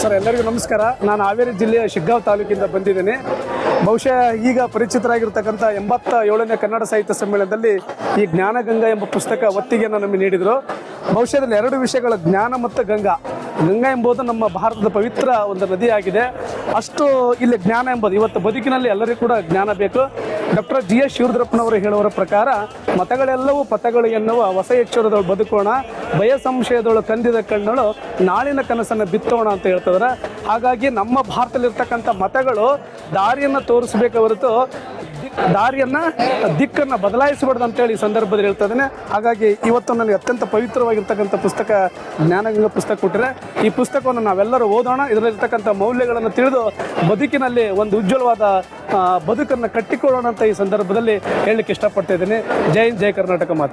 Sir, ಎಲ್ಲರಿಗೂ ನಮಸ್ಕಾರ. ನಾನು ಹಾವೇರಿ ಜಿಲ್ಲೆಯ ಶಿಗ್ಗಾಂವ್ ತಾಲೂಕಿಂದ ಬಂದಿದ್ದೇನೆ. ಬಹುಶಃ ಈಗ ಪರಿಚಿತರಾಗಿರ್ತಕ್ಕಂಥ ಎಂಬತ್ತ ಏಳನೇ ಕನ್ನಡ ಸಾಹಿತ್ಯ ಸಮ್ಮೇಳನದಲ್ಲಿ ಈ ಜ್ಞಾನಗಂಗಾ ಎಂಬ ಪುಸ್ತಕ ಒತ್ತಿಗೆಯನ್ನು ನಮಗೆ ನೀಡಿದರು. ಬಹುಶಃದಲ್ಲಿ ಎರಡು ವಿಷಯಗಳು, ಜ್ಞಾನ ಮತ್ತು ಗಂಗಾ. ಗಂಗಾ ಎಂಬುದು ನಮ್ಮ ಭಾರತದ ಪವಿತ್ರ ಒಂದು ನದಿಯಾಗಿದೆ. ಅಷ್ಟು ಇಲ್ಲಿ ಜ್ಞಾನ ಎಂಬುದು. ಇವತ್ತು ಬದುಕಿನಲ್ಲಿ ಎಲ್ಲರಿಗೂ ಕೂಡ ಜ್ಞಾನ ಬೇಕು. ಡಾಕ್ಟರ್ ಜಿ ಎಸ್ ಶಿವರುದ್ರಪ್ಪನವರು ಹೇಳುವರ ಪ್ರಕಾರ, ಮತಗಳೆಲ್ಲವೂ ಪಥಗಳು ಎನ್ನುವ ಹೊಸ ಎಚ್ಚರದೊಳು ಬದುಕೋಣ ಭಯ ಸಂಶಯದೊಳು ಕಂದಿದ ಕಣ್ಣಳು ನಾಳಿನ ಕನಸನ್ನು ಬಿತ್ತೋಣ ಅಂತ ಹೇಳ್ತಿದಾರೆ ಹಾಗಾಗಿ ನಮ್ಮ ಭಾರತದಲ್ಲಿರ್ತಕ್ಕಂಥ ಮತಗಳು ದಾರಿಯನ್ನು ತೋರಿಸ್ಬೇಕು ಹೊರತು ದಾರಿಯನ್ನ ದಿಕ್ಕನ್ನು ಬದಲಾಯಿಸಬಾರ್ದು ಅಂತೇಳಿ ಈ ಸಂದರ್ಭದಲ್ಲಿ ಹೇಳ್ತಾ ಇದ್ದೇನೆ. ಹಾಗಾಗಿ ಇವತ್ತು ನನಗೆ ಅತ್ಯಂತ ಪವಿತ್ರವಾಗಿರ್ತಕ್ಕಂಥ ಪುಸ್ತಕ, ಜ್ಞಾನಗಂಗ ಪುಸ್ತಕ ಕೊಟ್ಟರೆ ಈ ಪುಸ್ತಕವನ್ನು ನಾವೆಲ್ಲರೂ ಓದೋಣ. ಇದರಲ್ಲಿರ್ತಕ್ಕಂಥ ಮೌಲ್ಯಗಳನ್ನು ತಿಳಿದು ಬದುಕಿನಲ್ಲಿ ಒಂದು ಉಜ್ವಲವಾದ ಬದುಕನ್ನು ಕಟ್ಟಿಕೊಳ್ಳೋಣ ಅಂತ ಈ ಸಂದರ್ಭದಲ್ಲಿ ಹೇಳಲಿಕ್ಕೆ ಇಷ್ಟಪಡ್ತಾ ಇದ್ದೇನೆ. ಜೈ ಜೈ ಕರ್ನಾಟಕ ಮಾತೆ.